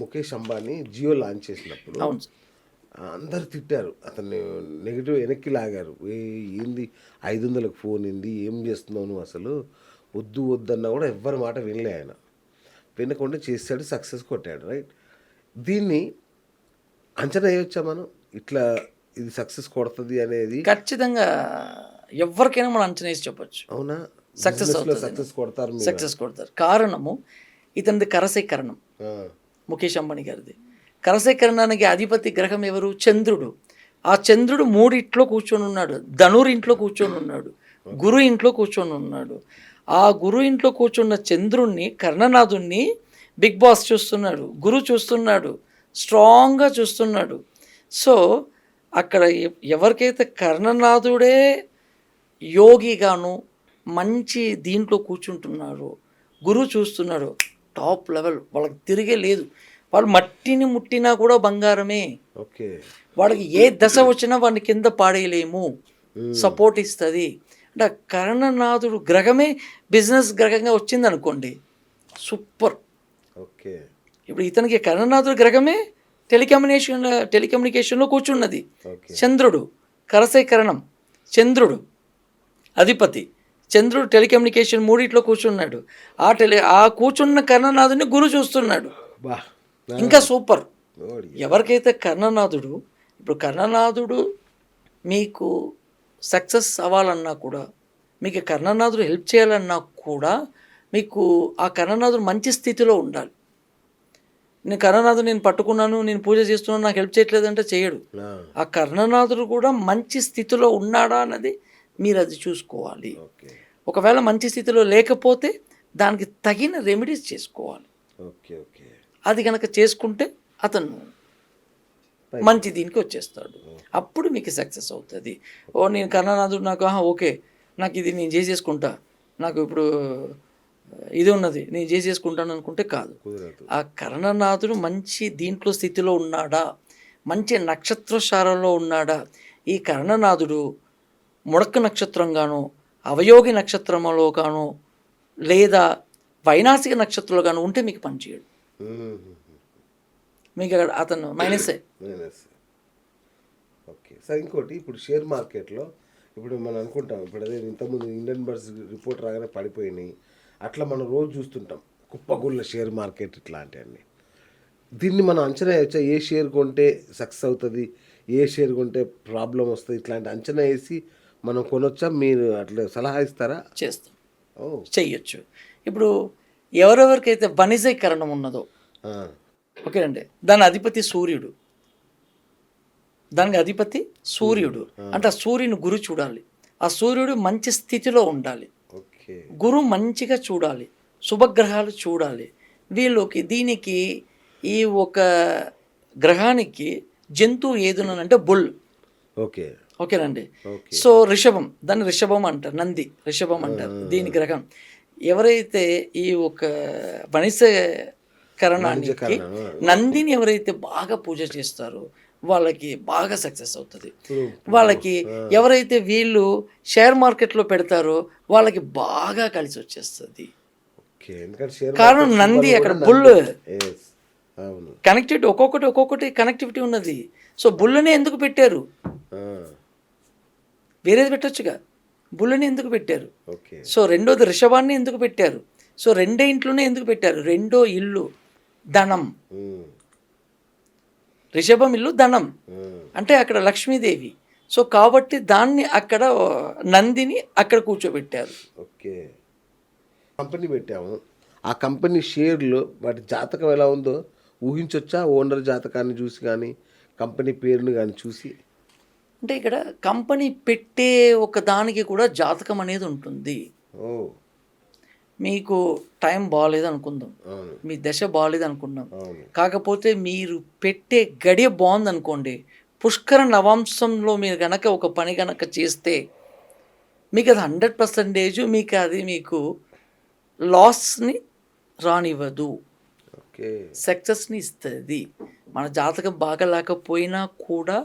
Mukesh Ambani Jio launch చేసినప్పుడు అందరు తిట్టారు. అతన్ని నెగిటివ్ వెనక్కి లాగారు. ఏ ఏంది? ఐదు వందలకు ఫోన్ ఏంది? ఏం చేస్తున్నావు నువ్వు అసలు? వద్దు వద్దన్నా కూడా ఎవ్వరి మాట వినలే ఆయన. వినకుండా చేశాడు సక్సెస్ కొట్టాడు రైట్? దీన్ని అంచనా వేయొచ్చా మనం? ఇట్లా ఇది సక్సెస్ కొడుతుంది అనేది ఖచ్చితంగా ఎవరికైనా మనం అంచనా వేసి చెప్పొచ్చు. అవునా? అవుతుంది. సక్సెస్ కొడతారు. సక్సెస్ కొడతారు. కారణము ఇతనిది కరసేకరణం ముఖేష్ అంబానీ గారిది. కరసేకరణానికి అధిపతి గ్రహం ఎవరు? చంద్రుడు. ఆ చంద్రుడు మూడింట్లో కూర్చొని ఉన్నాడు. ధనుర్ ఇంట్లో కూర్చొని ఉన్నాడు. గురు ఇంట్లో కూర్చొని ఉన్నాడు. ఆ గురు ఇంట్లో కూర్చున్న చంద్రుణ్ణి కర్ణనాథుణ్ణి బిగ్ బాస్ చూస్తున్నాడు. గురు చూస్తున్నాడు. స్ట్రాంగ్గా చూస్తున్నాడు. సో అక్కడ ఎవరికైతే కర్ణనాథుడే యోగిగాను మంచి దీంట్లో కూర్చుంటున్నారో గురువు చూస్తున్నాడు టాప్ లెవెల్ వాళ్ళకి తిరిగే లేదు. వాళ్ళు మట్టిని ముట్టినా కూడా బంగారమే. ఓకే. వాళ్ళకి ఏ దశ వచ్చినా వాడిని కింద పాడేయలేము. సపోర్ట్ ఇస్తుంది. అంటే కర్ణనాథుడు గ్రహమే బిజినెస్ గ్రహంగా వచ్చింది అనుకోండి సూపర్. ఓకే. ఇప్పుడు ఇతనికి కర్ణనాథుడు గ్రహమే టెలికమ్యూనికేషన్ టెలికమ్యూనికేషన్లో కూర్చున్నది. చంద్రుడు కరసేకరణం చంద్రుడు అధిపతి. చంద్రుడు టెలికమ్యూనికేషన్ మూడిట్లో కూర్చున్నాడు. ఆ టెలి ఆ కూర్చున్న కర్ణనాథుని గురు చూస్తున్నాడు. బా. ఇంకా సూపర్. ఎవరికైతే కర్ణనాథుడు ఇప్పుడు కర్ణనాథుడు మీకు సక్సెస్ అవ్వాలన్నా కూడా మీకు కర్ణనాథుడు హెల్ప్ చేయాలన్నా కూడా మీకు ఆ కర్ణనాథుడు మంచి స్థితిలో ఉండాలి. నేను కర్ణనాథుడు నేను పట్టుకున్నాను నేను పూజ చేస్తున్నాను నాకు హెల్ప్ చేయట్లేదంటే చేయడు. ఆ, కర్ణనాథుడు కూడా మంచి స్థితిలో ఉన్నాడా అన్నది మీరు అది చూసుకోవాలి. ఒకవేళ మంచి స్థితిలో లేకపోతే దానికి తగిన రెమెడీస్ చేసుకోవాలి. Okay okay. అది కనుక చేసుకుంటే అతను మంచి దీనికి వచ్చేస్తాడు. అప్పుడు మీకు సక్సెస్ అవుతుంది. ఓ నేను కర్ణనాథుడు నాకు ఆహా, ఓకే. నాకు ఇది నేను చేసేసుకుంటా. నాకు ఇప్పుడు ఇది ఉన్నది. నేను చేసేసుకుంటాను అనుకుంటే కాదు. ఆ కర్ణనాథుడు మంచి దీంట్లో స్థితిలో ఉన్నాడా? మంచి నక్షత్రశాలలో ఉన్నాడా? ఈ కర్ణనాథుడు ముడక్క నక్షత్రంగాను అవయోగి నక్షత్రంలో గాను లేదా వైనాసిక నక్షత్రంలో గాను ఉంటే మీకు పనిచేయడు. మీకు అక్కడ అతను? మైనసే. మైనస్. ఓకే. సార్ ఇంకోటి ఇప్పుడు షేర్ మార్కెట్లో ఇప్పుడు మనం అనుకుంటాం ఇప్పుడు అదే ఇంతకుముందు ఇండియన్ బర్డ్స్ రిపోర్ట్ రాగానే పడిపోయినాయి. అట్లా మనం రోజు చూస్తుంటాం కుప్పగుళ్ళ షేర్ మార్కెట్ ఇట్లాంటివన్నీ. దీన్ని మనం అంచనా వేయచ్చా? ఏ షేర్ కొంటే సక్సెస్ అవుతుంది ఏ షేర్ కొంటే ప్రాబ్లం వస్తుంది? ఇట్లాంటి అంచనా వేసి మనం కొనొచ్చా? మీరు అట్లా సలహా ఇస్తారా? చేస్తాం. ఓ. చెయ్యొచ్చు. ఇప్పుడు ఎవరెవరికైతే వనిజీకరణం ఉన్నదో ఓకేనండి? దాని అధిపతి సూర్యుడు. దానికి అధిపతి సూర్యుడు. అంటే ఆ సూర్యుని గురు చూడాలి. ఆ సూర్యుడు మంచి స్థితిలో ఉండాలి. గురు మంచిగా చూడాలి. శుభగ్రహాలు చూడాలి. వీళ్ళకి దీనికి ఈ ఒక గ్రహానికి జంతువు ఏదునంటే బుల్. ఓకే. ఓకేనండి? ఓకే. సో రిషభం. దాన్ని రిషభం అంటారు. నంది. రిషభం అంటారు. దీని గ్రహం. ఎవరైతే ఈ ఒక వనిసకరణానికి వనిజకరణం, నందిని ఎవరైతే బాగా పూజ చేస్తారో వాళ్ళకి బాగా సక్సెస్ అవుతుంది. వాళ్ళకి ఎవరైతే వీళ్ళు షేర్ మార్కెట్లో పెడతారో వాళ్ళకి బాగా కలిసి వచ్చేస్తుంది. కారణం నంది అక్కడ కూడా బుల్. కనెక్టివిటీ ఒక్కొక్కటి ఒక్కొక్కటి కనెక్టివిటీ ఉన్నది. సో బుల్లనే ఎందుకు పెట్టారు? వేరేది పెట్టొచ్చుగా. బుల్లని ఎందుకు పెట్టారు? ఓకే. సో రెండోది రిషభాన్ని ఎందుకు పెట్టారు? సో రెండే ఇంట్లోనే ఎందుకు పెట్టారు? రెండో ఇల్లు ధనం. రిషభం ఇల్లు ధనం. అంటే అక్కడ లక్ష్మీదేవి. సో కాబట్టి దాన్ని అక్కడ నందిని అక్కడ కూర్చోబెట్టారు. ఓకే. కంపెనీ పెట్టాము. ఆ కంపెనీ షేర్లు వాటి జాతకం ఎలా ఉందో ఊహించొచ్చా? ఓనర్ జాతకాన్ని చూసి కానీ కంపెనీ పేరుని కానీ చూసి? అంటే ఇక్కడ కంపెనీ పెట్టే ఒక దానికి కూడా జాతకం అనేది ఉంటుంది. మీకు టైం బాగాలేదు అనుకుందాం మీ దశ బాగాలేదు అనుకుందాం కాకపోతే మీరు పెట్టే గడియ బాగుంది అనుకోండి పుష్కర నవాంశంలో మీరు గనక ఒక పని గనక చేస్తే మీకు అది హండ్రెడ్ పర్సంటేజ్ మీకు అది మీకు లాస్ని రానివ్వదు. ఓకే. సక్సెస్ని ఇస్తుంది. మన జాతకం బాగా లేకపోయినా కూడా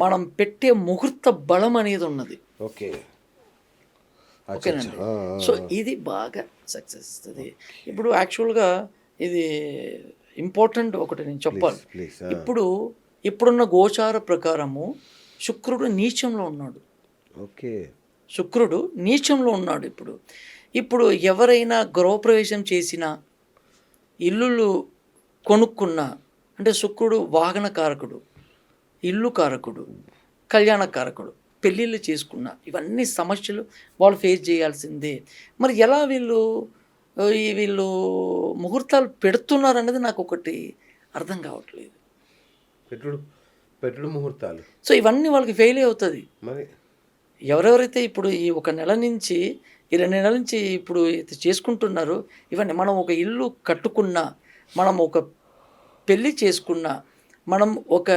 మనం పెట్టే ముహూర్త బలం అనేది ఉన్నది. ఓకే. ఓకేనండి. సో ఇది బాగా సక్సెస్ ఇస్తుంది. ఇప్పుడు యాక్చువల్గా ఇది ఇంపార్టెంట్ ఒకటి నేను చెప్పాలి. ఇప్పుడు ఇప్పుడున్న గోచార ప్రకారము శుక్రుడు నీచంలో ఉన్నాడు. ఓకే. శుక్రుడు నీచంలో ఉన్నాడు ఇప్పుడు. ఇప్పుడు ఎవరైనా గృహప్రవేశం చేసినా ఇల్లులు కొనుక్కున్నా అంటే శుక్రుడు వాహన కారకుడు ఇల్లు కారకుడు కళ్యాణ కారకుడు పెళ్ళిళ్ళు చేసుకున్నా ఇవన్నీ సమస్యలు వాళ్ళు ఫేస్ చేయాల్సిందే. మరి ఎలా వీళ్ళు ఈ వీళ్ళు ముహూర్తాలు పెడుతున్నారు అనేది నాకు ఒకటి అర్థం కావట్లేదు. పెట్టుడు పెట్టుడు ముహూర్తాలు. సో ఇవన్నీ వాళ్ళకి ఫెయిల్ అవుతుంది. మరి? ఎవరెవరైతే ఇప్పుడు ఈ ఒక నెల నుంచి ఈ రెండు నెలల నుంచి ఇప్పుడు ఇది చేసుకుంటున్నారో ఇవన్నీ మనం ఒక ఇల్లు కట్టుకున్నా మనం ఒక పెళ్ళి చేసుకున్నా మనం ఒక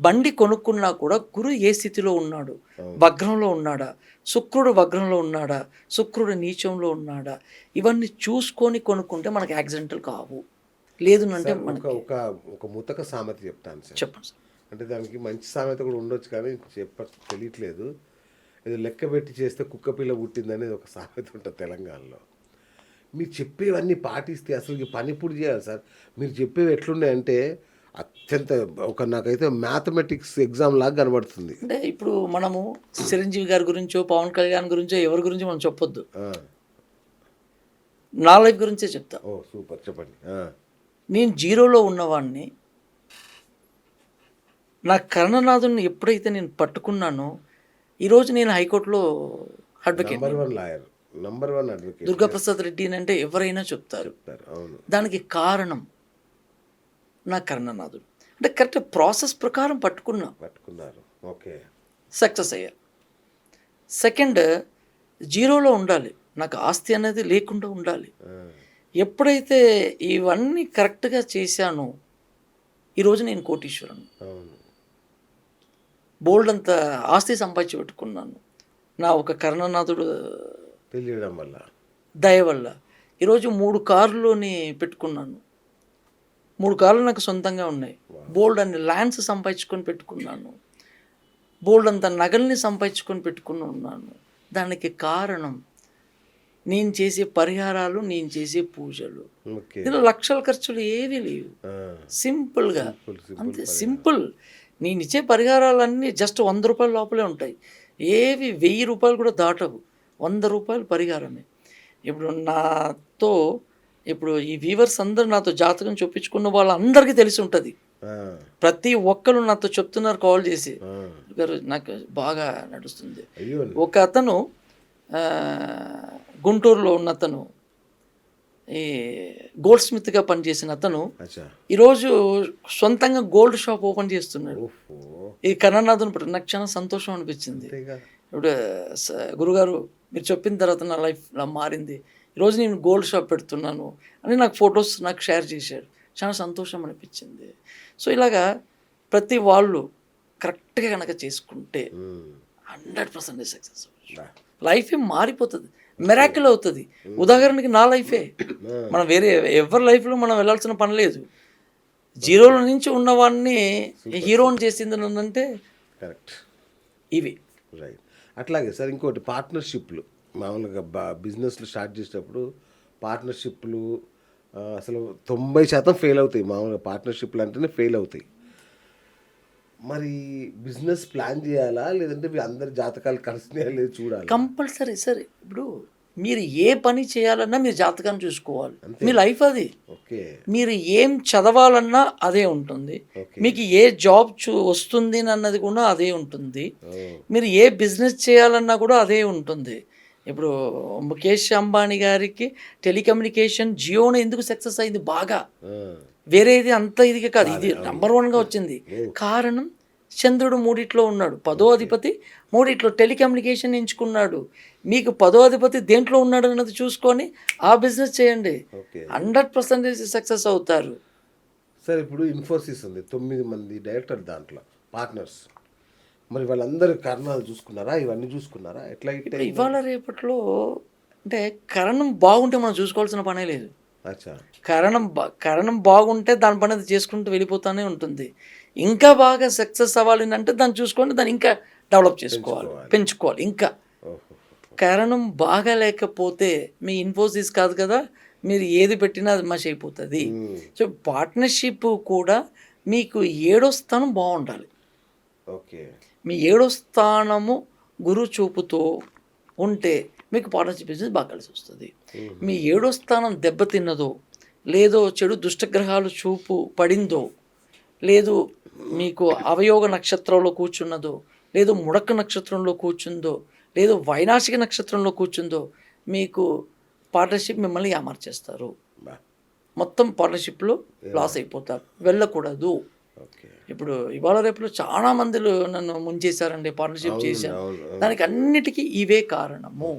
బండి కొనుక్కున్నా కూడా గురు ఏ స్థితిలో ఉన్నాడు? వగ్రంలో ఉన్నాడా? శుక్రుడు వగ్రంలో ఉన్నాడా? శుక్రుడు నీచంలో ఉన్నాడా? ఇవన్నీ చూసుకొని కొనుక్కుంటే మనకి యాక్సిడెంటల్ కావు. లేదు అంటే ఒక మనకి ఒక ఒక ముతక సామెత చెప్తాను సార్. చెప్పండి సార్. అంటే దానికి మంచి సామెత కూడా ఉండొచ్చు కానీ చెప్ప తెలియట్లేదు. ఇది లెక్క పెట్టి చేస్తే కుక్క పిల్ల పుట్టిందనేది ఒక సామెత ఉంటుంది తెలంగాణలో. మీరు చెప్పేవన్నీ పాటిస్తే అసలు పని ఇప్పుడు చేయాలి సార్? మీరు చెప్పేవి ఎట్లున్నాయంటే అత్యంత ఒక నాకైతే మ్యాథమెటిక్స్ ఎగ్జామ్ లాగా కనబడుతుంది. అంటే ఇప్పుడు మనము చిరంజీవి గారి గురించో పవన్ కళ్యాణ్ గురించో ఎవరి గురించి మనం చెప్పొద్దు. నా లైఫ్ గురించే చెప్తా. Oh super. చెప్పండి. నేను జీరోలో ఉన్నవాడిని నా కర్ణనాథుని ఎప్పుడైతే నేను పట్టుకున్నానో ఈరోజు నేను హైకోర్టులో advocate one lawyer number one advocate Durgaprasad Reddy అంటే ఎవరైనా చెప్తారు. దానికి కారణం నా కర్ణనాథుడు. అంటే కరెక్ట్ ప్రాసెస్ ప్రకారం పట్టుకున్నా. పట్టుకున్నారు. ఓకే. సక్సెస్ అయ్యా. సెకండ్ జీరోలో ఉండాలి. నాకు ఆస్తి అనేది లేకుండా ఉండాలి. ఎప్పుడైతే ఇవన్నీ కరెక్ట్గా చేశానో ఈరోజు నేను కోటీశ్వరను బోల్డ్ అంత ఆస్తి సంపాదించి పెట్టుకున్నాను. నా ఒక కర్ణనాథుడు తెలియడం వల్ల. దయ వల్ల. ఈరోజు మూడు కార్లని పెట్టుకున్నాను. మూడు కార్లు నాకు సొంతంగా ఉన్నాయి. బోల్డ్ అన్ని ల్యాండ్స్ సంపాదించుకొని పెట్టుకున్నాను. బోల్డ్ అంత నగల్ని సంపాదించుకొని పెట్టుకుని ఉన్నాను. దానికి కారణం నేను చేసే పరిహారాలు నేను చేసే పూజలు. ఇందులో లక్షల ఖర్చులు ఏవీ లేవు. సింపుల్గా. సింపుల్ సింపుల్ అంతే సింపుల్. నేను ఇచ్చే పరిహారాలన్నీ జస్ట్ వంద రూపాయల లోపలే ఉంటాయి. ఏవి వెయ్యి రూపాయలు కూడా దాటవు. వంద రూపాయలు పరిహారమే. ఇప్పుడు నాతో ఇప్పుడు ఈ వీవర్స్ అందరూ నాతో జాతకం చూపించుకున్న వాళ్ళందరికీ తెలిసి ఉంటుంది. ప్రతి ఒక్కరు నాతో చెప్తున్నారు కాల్ చేసి. గారు నాకు బాగా నడుస్తుంది. ఒక అతను గుంటూరులో ఉన్న అతను ఈ గోల్డ్ స్మిత్గా పనిచేసిన అతను ఈరోజు సొంతంగా గోల్డ్ షాప్ ఓపెన్ చేస్తున్నాడు. ఈ కరుణానాథన్ నాకు చాలా సంతోషం అనిపించింది. ఇప్పుడు గురుగారు మీరు చెప్పిన తర్వాత నా లైఫ్ మారింది. ఈరోజు నేను గోల్డ్ షాప్ పెడుతున్నాను అని నాకు ఫొటోస్ నాకు షేర్ చేశాడు. చాలా సంతోషం అనిపించింది. సో ఇలాగా ప్రతి వాళ్ళు కరెక్ట్గా కనుక చేసుకుంటే. Hundred percent success. లైఫే మారిపోతుంది. మెరాకిల్ అవుతుంది. ఉదాహరణకి నా లైఫే. మనం వేరే ఎవరి లైఫ్లో మనం వెళ్ళాల్సిన పని లేదు. జీరోల నుంచి ఉన్నవాడిని హీరోని చేసింది అంటే కరెక్ట్ ఇవి. రైట్ అట్లాగే సార్ ఇంకోటి పార్ట్నర్షిప్లు మామూలుగా బా బిజినెస్లు స్టార్ట్ చేసేటప్పుడు పార్ట్నర్షిప్లు అసలు తొంభై శాతం ఫెయిల్ అవుతాయి. మామూలుగా పార్ట్నర్షిప్లు అంటేనే ఫెయిల్ అవుతాయి. మరి బిజినెస్ ప్లాన్ చేయాలా? లేదంటే మీ అందరి జాతకాలు కలిసినాయా? లేదు చూడాలి? కంపల్సరీ సరే ఇప్పుడు మీరు ఏ పని చేయాలన్నా మీరు జాతకాన్ని చూసుకోవాలి. మీ లైఫ్ అది. ఓకే. మీరు ఏం చదవాలన్నా అదే ఉంటుంది. మీకు ఏ జాబ్ చూ వస్తుంది అన్నది కూడా అదే ఉంటుంది. మీరు ఏ బిజినెస్ చేయాలన్నా కూడా అదే ఉంటుంది. ఇప్పుడు ముఖేష్ అంబానీ గారికి టెలికమ్యూనికేషన్ జియోని ఎందుకు సక్సెస్ అయింది బాగా? వేరేది అంత ఇదిగా కాదు. ఇది నంబర్ వన్గా వచ్చింది. కారణం చంద్రుడు మూడిట్లో ఉన్నాడు. పదో అధిపతి మూడిట్లో టెలికమ్యూనికేషన్ ఎంచుకున్నాడు. మీకు పదో అధిపతి దేంట్లో ఉన్నాడు అన్నది చూసుకొని ఆ బిజినెస్ చేయండి. హండ్రెడ్ పర్సెంటేజ్ సక్సెస్ అవుతారు. సార్ ఇప్పుడు ఇన్ఫోసిస్ ఉంది. తొమ్మిది మంది డైరెక్టర్ దాంట్లో పార్ట్నర్స్ మరి వాళ్ళందరూ కారణాలు చూసుకున్నారా? ఇవన్నీ చూసుకున్నారా? ఎట్లా ఇట్లా ఇవాళ రేపట్లో అంటే కరణం బాగుంటే మనం చూసుకోవాల్సిన పనే లేదు. కరణం కరణం బాగుంటే దాని పని అది చేసుకుంటూ వెళ్ళిపోతూనే ఉంటుంది. ఇంకా బాగా సక్సెస్ అవ్వాలి అంటే దాన్ని చూసుకొని దాన్ని ఇంకా డెవలప్ చేసుకోవాలి పెంచుకోవాలి. ఇంకా. కారణం బాగా లేకపోతే మీ ఇన్ఫోసిస్ కాదు కదా మీరు ఏది పెట్టినా అది మసి అయిపోతుంది. సో పార్ట్నర్షిప్ కూడా మీకు ఏడో స్థానం బాగుండాలి. ఓకే. మీ ఏడో స్థానము గురు చూపుతో ఉంటే మీకు పార్ట్నర్షిప్ బిజినెస్ బాగా కలిసి వస్తుంది. మీ ఏడో స్థానం దెబ్బతిన్నదో లేదో చెడు దుష్టగ్రహాలు చూపు పడిందో లేదు మీకు అవయోగ నక్షత్రంలో కూర్చున్నదో లేదు ముడక నక్షత్రంలో కూర్చుందో లేదు వైనాశిక నక్షత్రంలో కూర్చుందో మీకు పార్ట్నర్షిప్ మిమ్మల్ని అమర్చేస్తారు బా. మొత్తం పార్ట్నర్షిప్లో లాస్ అయిపోతారు. వెళ్ళకూడదు. ఇప్పుడు ఇవాళ రేపులో చాలా మందిలో నన్ను ముంచేశారండి పార్ట్నర్షిప్ అవును. దానికి అన్నిటికీ ఇవే కారణము.